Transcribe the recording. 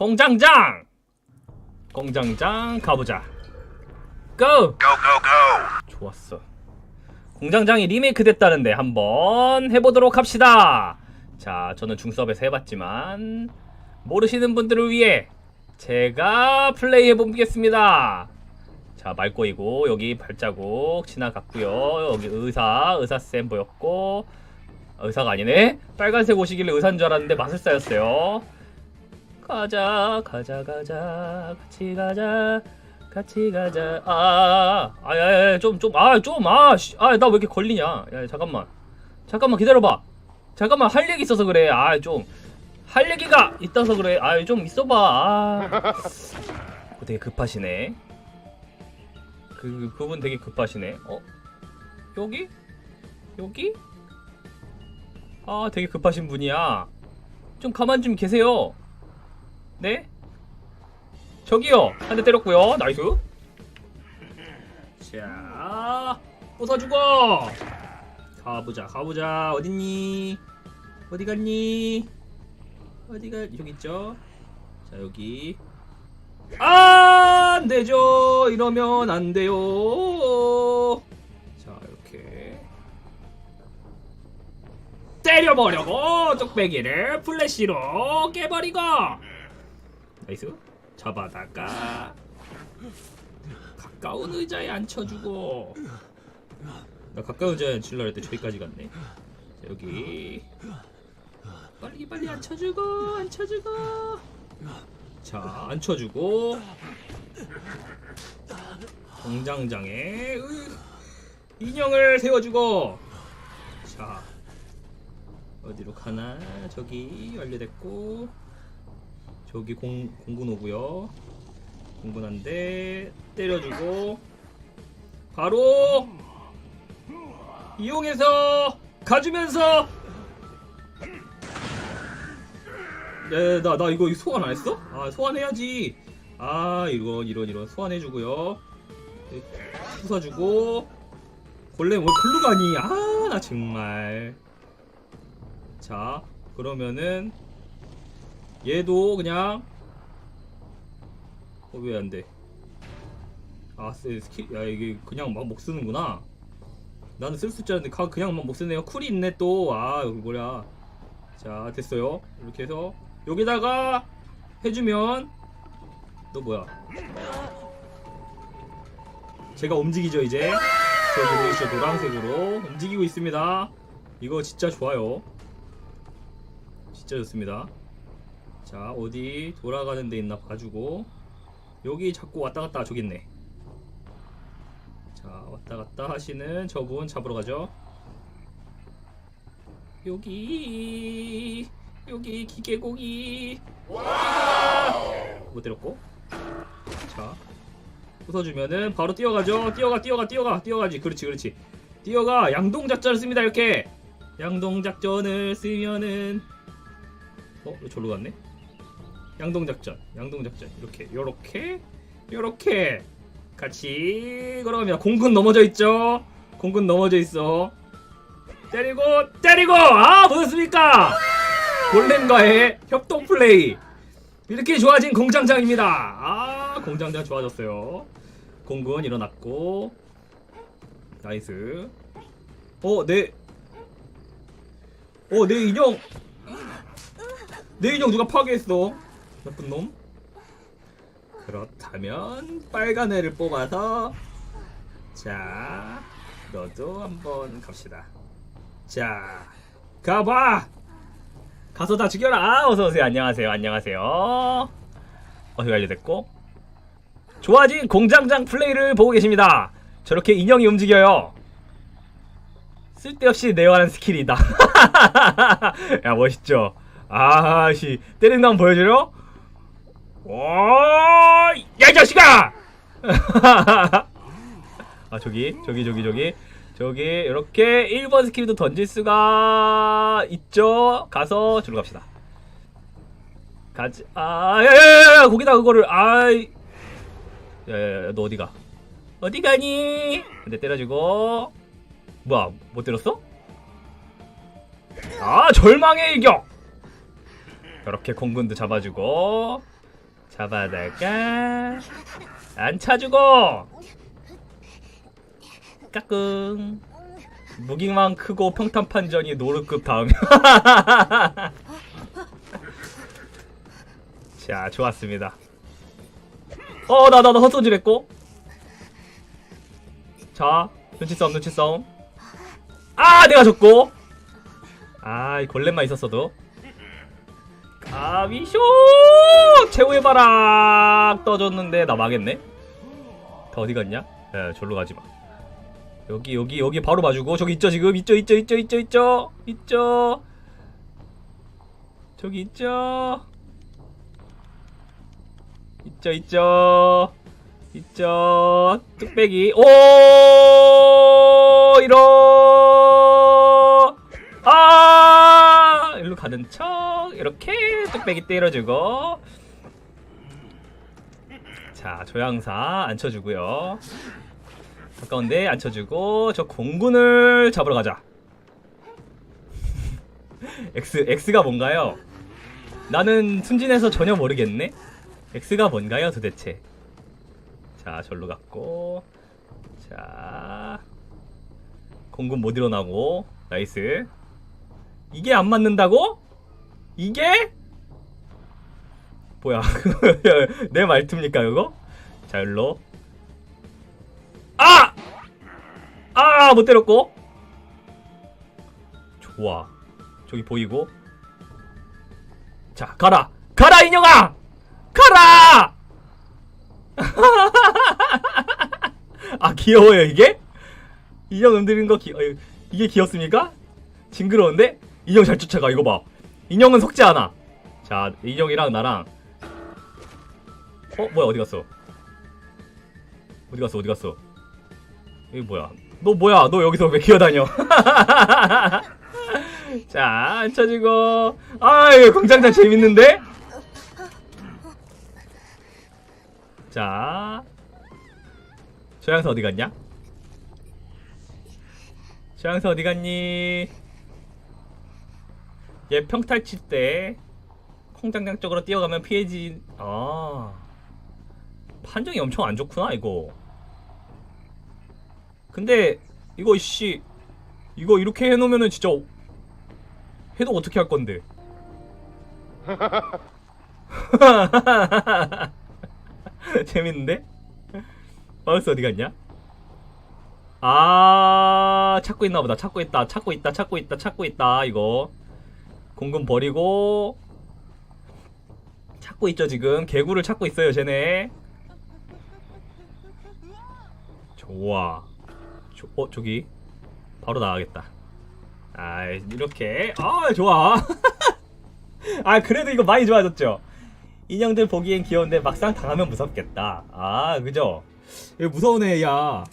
공장장! 공장장 가보자. 고! Go, go, go! 좋았어. 공장장이 리메이크 됐다는데 한번 해보도록 합시다. 자, 저는 중섭에서 해봤지만 모르시는 분들을 위해 제가 플레이해 보겠습니다. 자, 말꼬이고 여기 발자국 지나갔고요. 여기 의사, 의사쌤 보였고 아, 의사가 아니네. 빨간색 옷이길래 의사인 줄 알았는데 마술사였어요. 가자, 가자, 가자, 같이 가자. 같이 가자. 아, 아, 야, 야, 좀, 좀, 아, 좀, 아, 씨, 아, 나 왜 이렇게 걸리냐? 야, 잠깐만, 잠깐만 기다려봐. 잠깐만 할 얘기 있어서 그래. 아, 좀, 할 얘기가 있어서 그래. 아, 좀 있어봐. 아, 어, 되게 급하시네. 그 그분 되게 급하시네. 어, 여기, 여기? 아, 되게 급하신 분이야. 좀 가만 좀 계세요. 네? 저기요. 한 대 때렸고요. 나이스. 자 부숴주고 가보자 가보자. 어딨니? 어디 갔니? 어디 가 여기 있죠? 자 여기. 아, 안 되죠. 이러면 안 돼요. 자 이렇게. 때려버려고 뚝배기를 플래시로 깨버리고 나이스. 잡아다가 가까운 의자에 앉혀주고. 나 가까운 의자에 앉히려 할때 저기까지 갔네. 자, 여기. 빨리 빨리 앉혀주고 앉혀주고. 자 앉혀주고. 공장장에 으, 인형을 세워주고. 자 어디로 가나? 저기 완료됐고 저기 공, 공군 오고요 공군한데 때려주고 바로 이용해서 가주면서 네, 나, 나 이거 소환 안 했어? 아, 소환해야지. 아, 이거, 이런, 이런. 소환해주고요. 네, 부숴주고. 골렘 왜 글로 가니? 아, 나 정말. 자, 그러면은, 얘도 그냥, 어, 왜 안 돼? 아, 세, 스킬, 야, 이게 그냥 막 못 쓰는구나. 나는 쓸수 가- 그냥 막 못 쓰네요. 쿨이 있네, 또. 아, 여기 뭐야. 자, 됐어요. 이렇게 해서, 여기다가 해주면, 너 뭐야? 제가 움직이죠, 이제. 저기 보이시죠? 노란색으로 움직이고 있습니다. 이거 진짜 좋아요. 진짜 좋습니다. 자, 어디 돌아가는 데 있나 봐주고. 여기 자꾸 왔다 갔다 저기 있네. 자, 왔다 갔다 하시는 저분 잡으러 가죠. 여기 여기 기계고기 못 때렸고 자 부숴주면은 바로 뛰어가죠 뛰어가 뛰어가 뛰어가 뛰어가지 그렇지 그렇지 뛰어가 양동작전을 씁니다 이렇게 양동작전을 쓰면은 어? 왜 절로 갔네? 양동 작전 양동 작전. 이렇게 요렇게 요렇게 같이 걸어갑니다. 공군 넘어져 있죠? 공군 넘어져 있어. 때리고 때리고! 아 보셨습니까? 골렘과의 협동 플레이. 이렇게 좋아진 공장장입니다. 아 공장장 좋아졌어요. 공군 일어났고. 나이스. 어내 어내 인형. 내 인형 누가 파괴했어 나쁜 놈 그렇다면 빨간 애를 뽑아서 자 너도 한번 갑시다 자, 가봐. 가서 다 죽여라. 아, 어서 오세요. 안녕하세요. 안녕하세요. 어디 완료됐고 좋아진 공장장 플레이를 보고 계십니다. 저렇게 인형이 움직여요. 쓸데없이 내화하는 스킬이다. 야 멋있죠. 아씨 거 한번 보여줘요. 오, 야이 자식아! 아 저기 저기 저기 저기 저기 이렇게 1번 스킬도 던질 수가 있죠. 가서 들어 갑시다. 가지 아 야야야야 거기다 그거를 아이 야야야 너 어디가? 어디 가니? 근데 때려주고 뭐야 못 때렸어? 아 절망의 일격 이렇게 공군도 잡아주고 잡아다가 안 차주고! 까꿍. 무기만 크고 평탄 판전이 노르급 다음이야 자 좋았습니다. 어 나 나 나 헛소질 했고. 자 눈치 싸움 눈치 싸움. 아 내가 졌고. 아이 골렘만 있었어도 가비쇼! 최후의 바락 떠줬는데 나 망했네? 다 어디 갔냐? 에 절로 가지마. 여기 여기 여기 바로 봐주고 저기 있죠 지금? 있죠 있죠 있죠 있죠 있죠? 있죠? 저기 있죠? 있죠 있죠? 있죠? 뚝배기. 오! 이러 가는 척 이렇게 뚝배기 때려주고. 자 조향사 앉혀주고요. 가까운데 앉혀주고 저 공군을 잡으러 가자. X X가 뭔가요? 나는 순진해서 전혀 모르겠네. X가 뭔가요 도대체? 자 절로 갔고. 자 공군 못 일어나고. 나이스 이게 안 맞는다고? 이게? 뭐야 내 말투입니까 이거? 자 일로 아! 아! 못 때렸고 좋아 저기 보이고 자 가라 가라 인형아 가라 아 귀여워요 이게? 인형 흔드는 거 귀, 어, 이게 귀엽습니까? 징그러운데? 인형 잘 쫓아가 이거 봐. 인형은 속지 않아. 자 인형이랑 나랑. 어 뭐야 어디 갔어? 어디 갔어 어디 갔어? 여기 뭐야? 너 뭐야? 너 여기서 왜 기어다녀? 자 앉혀주고. 아 이거 공장장 재밌는데? 자 조양사 어디 갔냐? 조양사 어디 갔니 얘 평탈 칠 때 콩장장 쪽으로 뛰어가면 피해지 아. 판정이 엄청 안 좋구나 이거. 근데 이거 씨 이거 이렇게 해놓으면은 진짜 해도 어떻게 할 건데? 재밌는데? 마우스 어디 갔냐? 아 찾고 있나 보다. 찾고 있다 찾고 있다 찾고 있다 찾고 있다 이거 공금 버리고 찾고 있죠 지금. 개구를 찾고 있어요 쟤네. 좋아. 조, 어 저기. 바로 나가겠다. 아 이렇게. 아 좋아. 아 그래도 이거 많이 좋아졌죠? 인형들 보기엔 귀여운데 막상 당하면 무섭겠다. 아 그죠? 무서운 애야